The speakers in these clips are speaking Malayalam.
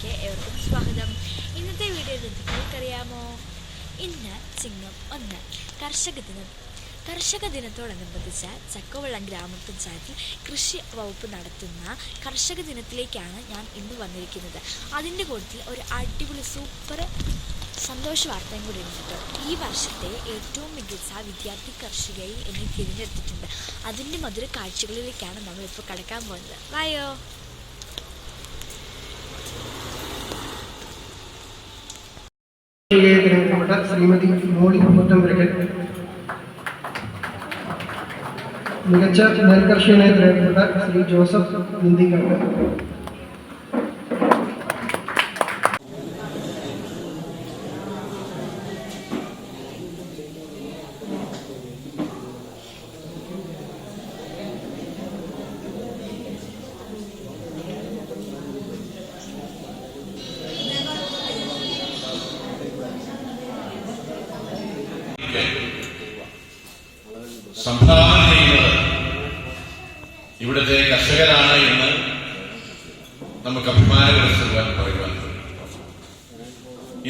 വീഡിയോയിലേക്ക് ഏവർക്കും സ്വാഗതം. ഇന്നത്തെ വീഡിയോയിൽ നിങ്ങൾക്കറിയാമോ? ഇന്ന് ചിങ്ങം ഒന്ന് കർഷക ദിനം. കർഷക ദിനത്തോടനുബന്ധിച്ച് ചക്കവള്ളം ഗ്രാമപഞ്ചായത്തിൽ കൃഷി വകുപ്പ് നടത്തുന്ന കർഷക ദിനത്തിലേക്കാണ് ഞാൻ ഇന്ന് വന്നിരിക്കുന്നത്. അതിന്റെ കൂട്ടത്തിൽ ഒരു അടിപൊളി സൂപ്പർ സന്തോഷ വാർത്തയും കൂടി ഉണ്ട്. ഈ വർഷത്തെ ഏറ്റവും മികച്ച വിദ്യാർത്ഥി കർഷകയെ എന്നെ തിരഞ്ഞെടുത്തിട്ടുണ്ട്. അതിന്റെ മധുര കാഴ്ചകളിലേക്കാണ് നമ്മളിപ്പോൾ കടക്കാൻ പോകുന്നത്. വായോ? തിരഞ്ഞെടുക്കപ്പെട്ട ശ്രീമതി മോളി പുത്തമ്പുരക്കൽ മികച്ച നെൽകർഷകനായി തിരഞ്ഞെടുക്കപ്പെട്ട ശ്രീ ജോസഫ് നിന്ദിക്കാട് സംഭാവന ചെയ്യുന്നത്. ഇവിടുത്തെ കർഷകരാണ് എന്ന് നമുക്ക് അഭിമാനപുരസ്സരുവാൻ പറയുവാൻ.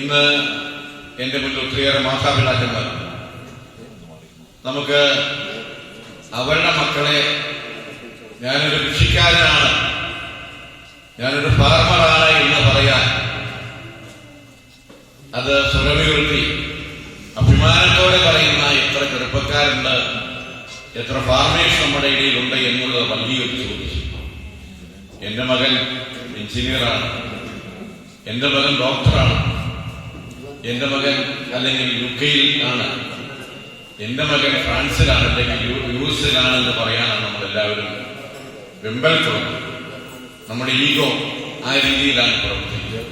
ഇന്ന് എന്റെ മുന്നിൽ ഒത്തിരിയേറെ മാതാപിതാക്കന്മാർ. നമുക്ക് അവരുടെ മക്കളെ ഞാനൊരു കൃഷിക്കാരനാണ്. ഞാനൊരു ഫാർമറാണ് എന്ന് പറയാൻ അത് എത്ര ഫാർമേഴ്സ് നമ്മുടെ ഇടയിലുണ്ട് എന്നുള്ളത് വലിയൊരു ചോദ്യം. എന്റെ മകൻ എഞ്ചിനീയറാണ് എന്റെ മകൻ ഡോക്ടറാണ് എന്റെ മകൻ അല്ലെങ്കിൽ യു കെയിൽ ആണ്. എന്റെ മകൻ ഫ്രാൻസിലാണ് അല്ലെങ്കിൽ യു യു എസിലാണ് എന്ന് പറയാനാണ് നമ്മൾ എല്ലാവരും തുടങ്ങുന്നത് നമ്മുടെ ഈഗോ ആ രീതിയിലാണ് പ്രവർത്തിക്കുന്നത്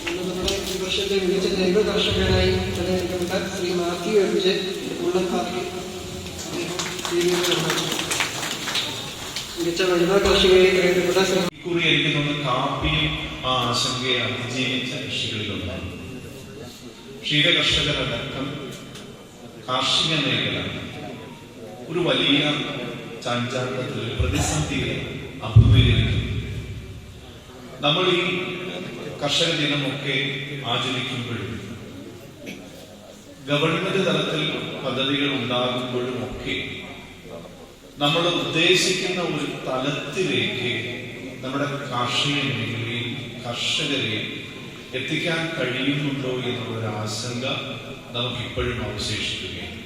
ഇന്ന് നമ്മുടെ ഈ വർഷത്തെ തെരഞ്ഞെടുക്കപ്പെട്ട കർഷകനായി തിരഞ്ഞെടുക്കപ്പെട്ട ശ്രീ മാത്യു എം ജെ ഉള്ളംപാറയ്ക്ക് മികച്ച വനിതാ കർഷകയെ തെരഞ്ഞെടുക്കപ്പെട്ട ശ്രീ ആശങ്കയെ അതിജീവിച്ച കൃഷികളിലൊന്നാണ് ക്ഷീര കർഷകരടക്കം കാർഷിക മേഖല ഒരു വലിയ ചാഞ്ചാട്ടത്തിൽ പ്രതിസന്ധിയെ അഭിമുഖീകരിക്കുന്നു. നമ്മൾ ഈ കർഷക ദിനമൊക്കെ ആചരിക്കുമ്പോഴും ഗവൺമെന്റ് തലത്തിൽ പദ്ധതികൾ ഉണ്ടാകുമ്പോഴും ഒക്കെ നമ്മൾ ഉദ്ദേശിക്കുന്ന ഒരു തലത്തിലേക്ക് നമ്മുടെ കാർഷിക മേഖലയിൽ കർഷകരെ എത്തിക്കാൻ കഴിയുന്നുണ്ടോ എന്നുള്ളൊരു ആശങ്ക നമുക്കിപ്പോഴും അവശേഷിക്കുകയാണ്.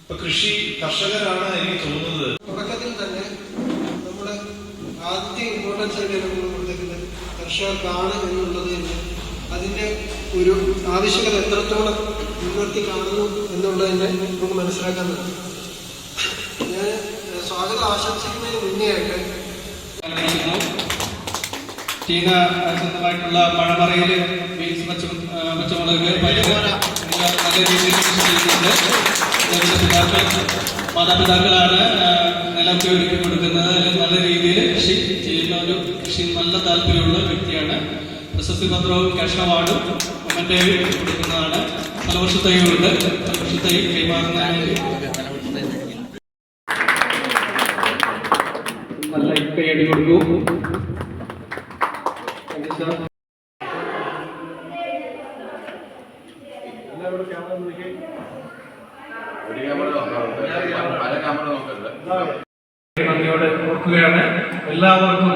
ഇപ്പൊ കൃഷി കർഷകരാണ് എനിക്ക് തോന്നുന്നത്. തുടക്കത്തിൽ തന്നെ നമ്മുടെ ആദ്യ ഇമ്പോർട്ടൻസ് ആയിട്ട് കർഷകർക്കാണ് എന്നുള്ളത് അതിന്റെ ഒരു ആവശ്യകത എത്രത്തോളം മുൻനിർത്തി കാണുന്നു എന്നുള്ളതിനെ നമുക്ക് മനസ്സിലാക്കാൻ പറ്റും ഞാൻ സ്വാഗതം ആശംസിക്കുന്നതിന് മുന്നേ ആയിട്ട്. ടീന സ്വന്തമായിട്ടുള്ള മഴമറയിൽ ബീൻസ് പച്ച പച്ചമുളക് നല്ല രീതിയിൽ കൃഷി ചെയ്യുന്നുണ്ട് മാതാപിതാക്കളാണ് നിലമൊക്കെ ഒരുക്കി കൊടുക്കുന്നത്. അല്ലെങ്കിൽ നല്ല രീതിയിൽ കൃഷി ചെയ്യുന്ന ഒരു കൃഷി നല്ല താല്പര്യമുള്ള വ്യക്തിയാണ് പ്രശസ്തി പത്രവും ക്യാഷ് അവാർഡും മൊമെന്റേയും കൊടുക്കുന്നതാണ്. പല ഉണ്ട് പല വർഷത്തൈ കൈമാറുന്നതിന് നല്ല കൈയടി കൊടുക്കൂ. Thank പല ക്യാമറ നന്ദിയോടെ ഓർക്കുകയാണ്. എല്ലാവർക്കും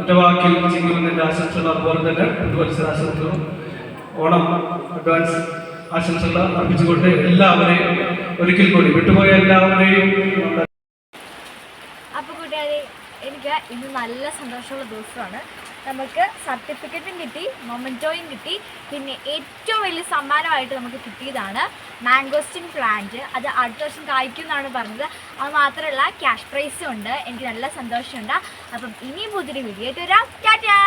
ഒറ്റവാക്കിൽ ചിങ്ങുന്നതിന്റെ ആശംസകൾ അതുപോലെ തന്നെ പുതുവത്സരാശംസകളും ഓണം അഡ്വാൻസ് ആശംസകൾ അർപ്പിച്ചുകൊണ്ട് എല്ലാവരെയും ഒരിക്കൽ കൂടി വിട്ടുപോയ എല്ലാവരെയും അപ്പോൾ കൂട്ടുകാരെ എനിക്ക് ഇന്ന് നല്ല സന്തോഷമുള്ള ദിവസമാണ്. നമുക്ക് സർട്ടിഫിക്കറ്റും കിട്ടി മൊമെന്റോയും കിട്ടി. പിന്നെ ഏറ്റവും വലിയ സമ്മാനമായിട്ട് നമുക്ക് കിട്ടിയതാണ് മാംഗോസ്റ്റിൻ പ്ലാന്റ് അത് അടുത്ത വർഷം കായ്ക്കും എന്നാണ് പറഞ്ഞത്. അത് മാത്രമല്ല ക്യാഷ് പ്രൈസും ഉണ്ട്. എനിക്ക് നല്ല സന്തോഷമുണ്ട്. അപ്പം ഇനിയും പുതിയൊരു വീഡിയോ ആയിട്ട് വരാം. ടാറ്റാ!